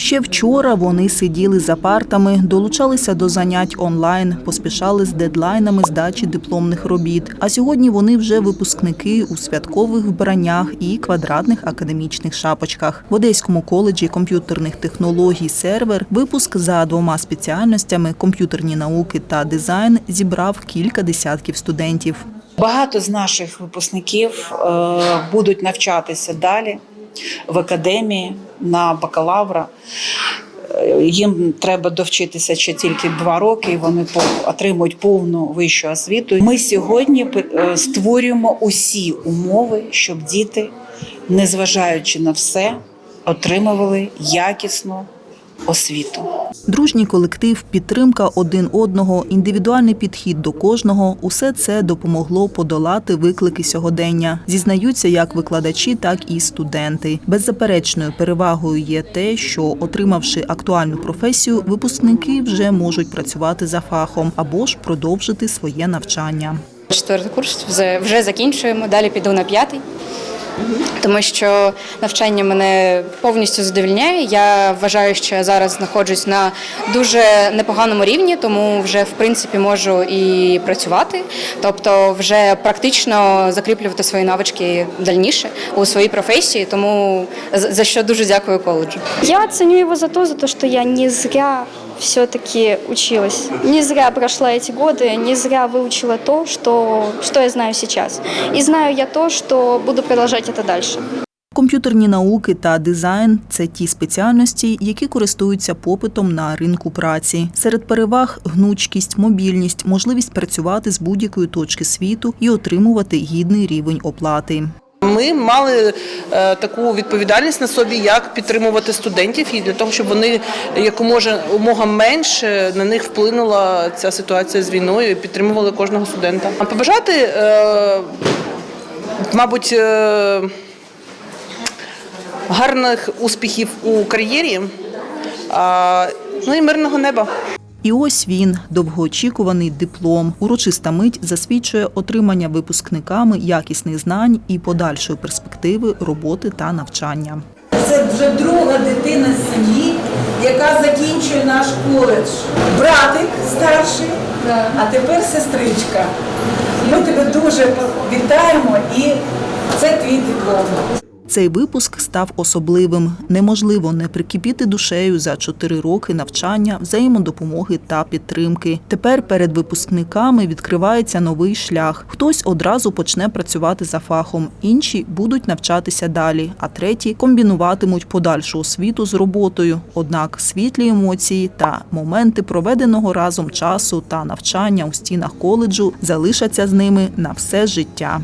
Ще вчора вони сиділи за партами, долучалися до занять онлайн, поспішали з дедлайнами здачі дипломних робіт. А сьогодні вони вже випускники у святкових вбраннях і квадратних академічних шапочках. В Одеському коледжі комп'ютерних технологій сервер випуск за двома спеціальностями комп'ютерні науки та дизайн зібрав кілька десятків студентів. Багато з наших випускників е, будуть навчатися далі в академії на бакалавра. Е, Їм треба довчитися ще тільки два роки, і вони отримують повну вищу освіту. Ми сьогодні е, створюємо усі умови, щоб діти, незважаючи на все, отримували якісну освіту. Дружній колектив, підтримка один одного, індивідуальний підхід до кожного усе це допомогло подолати виклики сьогодення. Зізнаються як викладачі, так і студенти. Беззаперечною перевагою є те, що, отримавши актуальну професію, випускники вже можуть працювати за фахом або ж продовжити своє навчання. Четвертий курс вже, вже закінчуємо, далі піду на п'ятий. Тому що навчання мене повністю задовільняє. Я вважаю, що я зараз знаходжусь на дуже непоганому рівні, тому вже в принципі можу і працювати, тобто вже практично закріплювати свої навички дальніше у своїй професії. Тому за що дуже дякую коледжу. Я ценю его за то, за то, что я не зря все-таки училась. Не зря прошла эти годы, не зря выучила то, что, что я знаю сейчас. И знаю я то, что буду продолжать это дальше. Комп'ютерні науки та дизайн це ті спеціальності, які користуються попитом на ринку праці. Серед переваг гнучкість, мобільність, можливість працювати з будь-якої точки світу і отримувати гідний рівень оплати. Ми мали е, таку відповідальність на собі, як підтримувати студентів, і для того, щоб вони якомога менше на них вплинула ця ситуація з війною, і підтримували кожного студента. А побажати, е, мабуть, е, гарних успіхів у кар'єрі, ну і мирного неба. І ось він, довгоочікуваний диплом. Урочиста мить засвідчує отримання випускниками якісних знань і подальшої перспективи роботи та навчання. Це вже друга дитина з сім'ї, яка закінчує наш коледж. Братик старший, а тепер сестричка. Ми тебе дуже вітаємо і це твій диплом. Цей випуск став особливим. Неможливо не прикипіти душею за чотири роки навчання, взаємодопомоги та підтримки. Тепер перед випускниками відкривається новий шлях. Хтось одразу почне працювати за фахом, інші будуть навчатися далі, а треті комбінуватимуть подальшу освіту з роботою. Однак світлі емоції та моменти проведеного разом часу та навчання у стінах коледжу залишаться з ними на все життя.